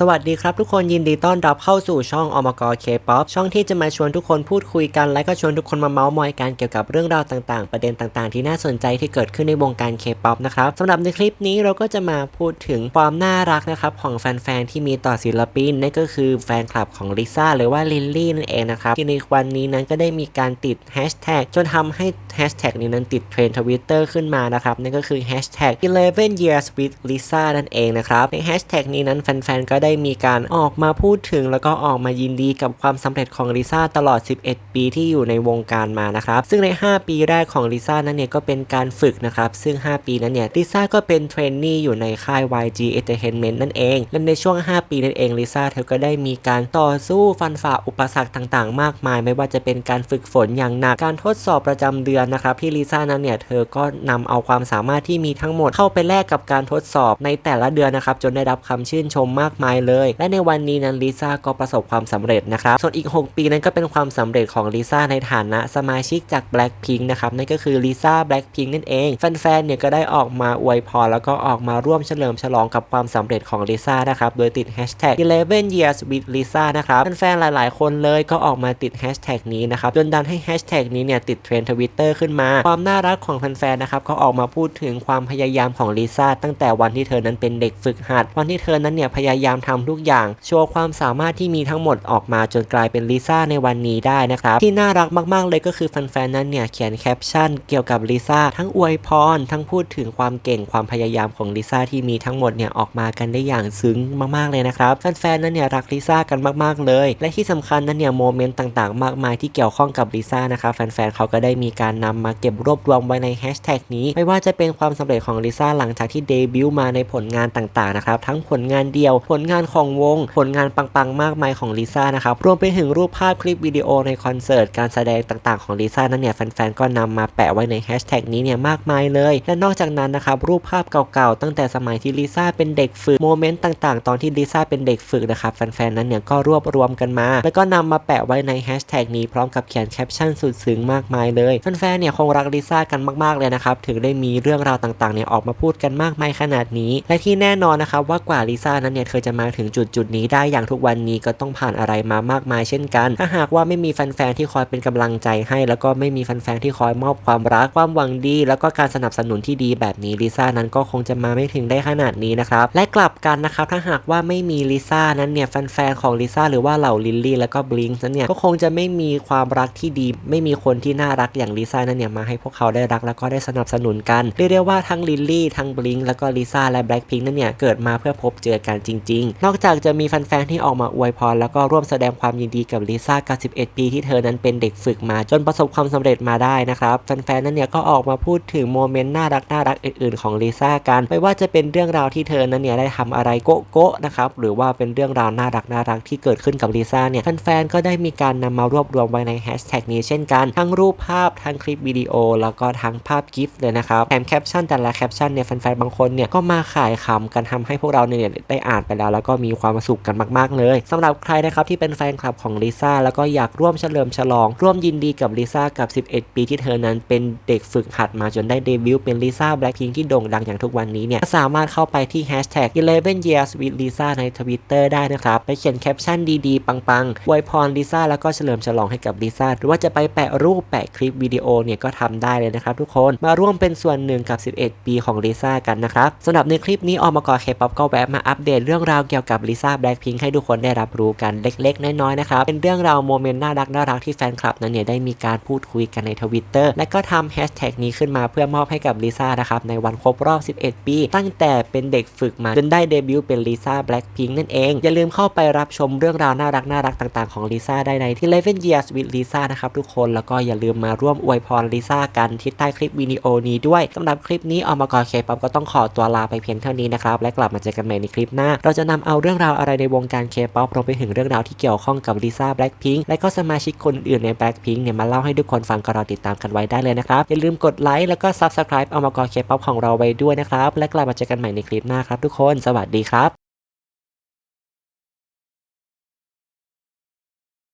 สวัสดีครับทุกคนยินดีต้อนรับเข้าสู่ช่องอมกเคป๊อปช่องที่จะมาชวนทุกคนพูดคุยกัน และก็ชวนทุกคนมาเมาส์มอยกันเกี่ยวกับเรื่องราวต่างๆ ประเด็นต่างๆ ที่น่าสนใจที่เกิดขึ้นในวงการเคป๊อปนะครับสำหรับในคลิปนี้เราก็จะมาพูดถึงความน่ารักนะครับของแฟนๆที่มีต่อศิลปินนั่นก็คือแฟนคลับของลิซ่าหรือว่าลิลลี่นั่นเองนะครับที่ในวันนี้นั้นก็ได้มีการติดแฮชแท็กจนทำให้แฮชแท็กนี้นั้นติดเทรนด์ทวิตเตอร์ขึ้นมานะครับนั่นก็คือแฮชแท็ก11 years with Lisa นั่นเองนะครับในแฮชแท็กนี้นั้นแฟนๆก็ได้ได้มีการออกมาพูดถึง แล้วก็ออกมายินดีกับความสำเร็จของลิซ่าตลอด 11 ปีที่อยู่ในวงการมานะครับ ซึ่งใน 5 ปีแรกของลิซ่านั้นเนี่ยก็เป็นการฝึกนะครับ ซึ่ง 5 ปีนั้นเนี่ยลิซ่าก็เป็นเทรนนี่อยู่ในค่าย YG Entertainment นั่นเอง และในช่วง 5 ปีนั่นเองลิซ่าเธอก็ได้มีการต่อสู้ฟันฝ่าอุปสรรคต่างๆ มากมาย ไม่ว่าจะเป็นการฝึกฝนอย่างหนัก การทดสอบประจำเดือนนะครับที่ลิซ่านั้นเนี่ยเธอก็นำเอาความสามารถที่มีทั้งหมดเข้าไปแลกกับการทดสอบในแต่ละเดือนนะครับจนได้รับคำชื่นชมมากมายเลย และในวันนี้นั้นลิซ่าก็ประสบความสำเร็จนะครับ ส่วนอีก 6 ปีนั้นก็เป็นความสำเร็จของลิซ่าในฐานะสมาชิกจาก Blackpink นะครับ นั่นก็คือลิซ่า Blackpink นั่นเอง แฟนๆ เนี่ยก็ได้ออกมาอวยพรแล้วก็ออกมาร่วมเฉลิมฉลองกับความสำเร็จของลิซ่านะครับ โดยติด hashtag 11 years with Lisa นะครับ แฟนๆ หลายๆ คนเลยก็ออกมาติด hashtag นี้นะครับ จนดันให้ hashtag นี้เนี่ยติดเทรนด์ทวิตเตอร์ขึ้นมา ความน่ารักของแฟนๆ นะครับก็ออกมาพูดถึงความพยายามของลิซ่าตั้งแต่วันที่เธอนั้นเป็นเด็กฝึกหัด วันที่เธอนั้นเนี่ยพยายามทำทุกอย่าง โชว์ความสามารถที่มีทั้งหมดออกมาจนกลายเป็นลิซ่าในวันนี้ได้นะครับ ที่น่ารักมากๆเลยก็คือแฟนๆนั้นเนี่ยเขียนแคปชั่นเกี่ยวกับลิซ่าทั้งอวยพร ทั้งพูดถึงความเก่งความพยายามของลิซ่าที่มีทั้งหมดเนี่ยออกมากันได้อย่างซึ้งมากๆเลยนะครับแฟนๆนั้นเนี่ยรักลิซ่ากันมากๆเลย และที่สำคัญนั้นเนี่ยโมเมนต์ต่างๆ มากมายที่เกี่ยวข้องกับลิซ่านะครับแฟนๆเขาก็ได้มีการนำมาเก็บรวบรวมไว้ในแฮชแท็กนี้ไม่ว่าจะเป็นความสำเร็จของลิซ่าหลังจากที่เดบิวต์มาในผลงานต่างๆนะครับทั้งผลงานเดียวผลงานานของวง ผลงานปังๆ มากมายของลิซ่านะครับ รวมไปถึงรูปภาพคลิปวิดีโอในคอนเสิร์ต การแสดงต่างๆของลิซ่านั้นเนี่ยแฟนๆ ก็นำมาแปะไว้ในแฮชแท็กนี้เนี่ยมากมายเลย และนอกจากนั้นนะครับรูปภาพเก่าๆ ตั้งแต่สมัยที่ลิซ่าเป็นเด็กฝึกโมเมนต์ต่างๆ ตอนที่ลิซ่าเป็นเด็กฝึกนะครับแฟนๆ นั้นเนี่ยก็รวบรวมกันมา แล้วก็นำมาแปะไว้ในแฮชแท็กนี้พร้อมกับเขียนแคปชั่นสุดซึ้งมากมายเลยแฟนๆ เนี่ยคงรักลิซ่ากันมากๆเลยนะครับถึงได้มีเรื่องราวต่างๆ เนี่ยออกมาพูดกันมากมายขนาดนี้ และที่แน่นอนนะครับว่ากว่าลิซ่านั้นเนี่ยเธอจะมาถึงจุดจุดนี้ได้อย่างทุกวันนี้ก็ต้องผ่านอะไรมามากมายเช่นกัน ถ้าหากว่าไม่มีแฟนๆที่คอยเป็นกำลังใจให้ แล้วก็ไม่มีแฟนๆที่คอยมอบความรักความหวังดี แล้วก็การสนับสนุนที่ดีแบบนี้ลิซ่านั้นก็คงจะมาไม่ถึงได้ขนาดนี้นะครับและกลับกันนะครับถ้าหากว่าไม่มีลิซ่านั้นเนี่ยแฟนๆของลิซ่าหรือว่าเหล่าลิลลี่แล้วก็บลิงค์นั้นเนี่ยก็คงจะไม่มีความรักที่ดี ไม่มีคนที่น่ารักอย่างลิซ่านั้นเนี่ยมาให้พวกเขาได้รักแล้วก็ได้สนับสนุนกันเรียกได้ว่าทั้งลิลลี่ทั้งบลิงค์แล้วก็ลิซ่าและแบล็คพิงค์นั้นเนี่ยเกิดมาเพื่อพบเจอกันจริงนอกจากจะมีแฟนๆที่ออกมาอวยพร แล้วก็ร่วมแสดงความยินดีกับลิซ่ากับ 11 ปีที่เธอนั้นเป็นเด็กฝึกมาจนประสบความสำเร็จมาได้นะครับแฟนๆนั้นเนี่ยก็ออกมาพูดถึงโมเมนต์น่ารักน่ารักอื่นๆของลิซ่ากันไม่ว่าจะเป็นเรื่องราวที่เธอนั้นเนี่ยได้ทำอะไรโกโก้นะครับหรือว่าเป็นเรื่องราวน่ารักน่ารักที่เกิดขึ้นกับลิซ่าเนี่ยแฟนๆก็ได้มีการนำมารวบรวมไว้ในแฮชแท็กนี้เช่นกัน ทั้งรูปภาพทั้งคลิปวิดีโอ แล้วก็ทั้งภาพกิฟต์เลยนะครับแถมแคปชั่นแต่ละแคปชั่นเนี่ยแฟนๆบางคนเนี่ยก็มาขายขำกันทำให้พวกเราเนี่ยได้อ่านไปแล้วแล้วก็มีความสุขกันมากๆ เลยสำหรับใครนะครับที่เป็นแฟนคลับของลิซ่าแล้วก็อยากร่วมเฉลิมฉลอง ร่วมยินดีกับลิซ่ากับ 11 ปีที่เธอนั้นเป็นเด็กฝึกหัดมาจนได้เดบิวต์เป็นลิซ่าแบล็คพิงที่โด่งดังอย่างทุกวันนี้เนี่ยสามารถเข้าไปที่แฮชแท็ก11 years with Lisa ในทวิตเตอร์ได้นะครับไปเขียนแคปชั่นดีๆ ปังๆอวยพรลิซ่าแล้วก็เฉลิมฉลองให้กับลิซ่าหรือว่าจะไปแปะรูปแปะคลิปวิดีโอเนี่ยก็ทำได้เลยนะครับทุกคนมาร่วมเป็นส่วนหนึ่งกับ 11 ปีของลิซ่ากันนะครับสำหรับในคลิปนี้ออมกอเคป๊อปก็แวะมาอัปเดตเรื่องราวเกี่ยวกับลิซ่าแบล็คพิงค์ให้ทุกคนได้รับรู้กันเล็กๆ น้อยๆนะครับเป็นเรื่องราวโมเมนต์น่ารักน่ารักที่แฟนคลับนั้นเนี่ยได้มีการพูดคุยกันในทวิตเตอร์และก็ทำแฮชแท็กนี้ขึ้นมาเพื่อมอบให้กับลิซ่านะครับในวันครบรอบ 11 ปี ตั้งแต่เป็นเด็กฝึกมาจนได้เดบิวต์เป็นลิซ่าแบล็คพิงค์นั่นเอง อย่าลืมเข้าไปรับชมเรื่องราวน่ารักน่ารักต่างๆของลิซ่าได้ในที่11 years with Lisa นะครับทุกคนแล้วก็อย่าลืมมาร่วมอวยพรลิซ่ากันที่ใต้คลิปวิดีโอนี้ด้วยสำหรับคลิปนี้ออมกอเคป๊อปก็ต้องขอตัวลาไปเพียงเท่านี้นะครับและกลับมาเจอกันใหม่ในคลิปหน้า เราจะนำเอาเรื่องราวอะไรในวงการเคป๊อปรวมไปถึงเรื่องราวที่เกี่ยวข้องกับลิซ่าแบล็คพิงค์และก็สมาชิกคนอื่นในแบล็คพิงค์เนี่ยมาเล่าให้ทุกคนฟังก็รอติดตามกันไว้ได้เลยนะครับ อย่าลืมกดไลค์แล้วก็ซับสไครป์เอามกอเคป๊อปของเราไว้ด้วยนะครับ และกลับมาเจอกันใหม่ในคลิปหน้าครับทุกคน สวัสดีครับ